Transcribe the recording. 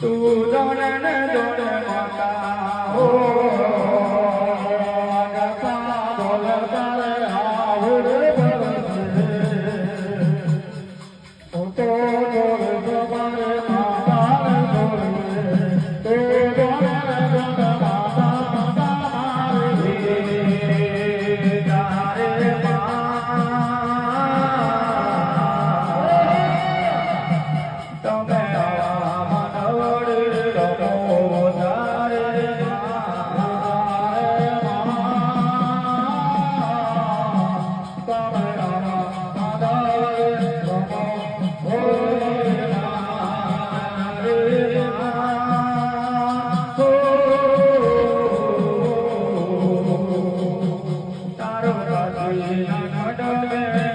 સુદોરણ દોરણ માતા હો ગતા દોલ દળ આવડ ભરત તો डोडो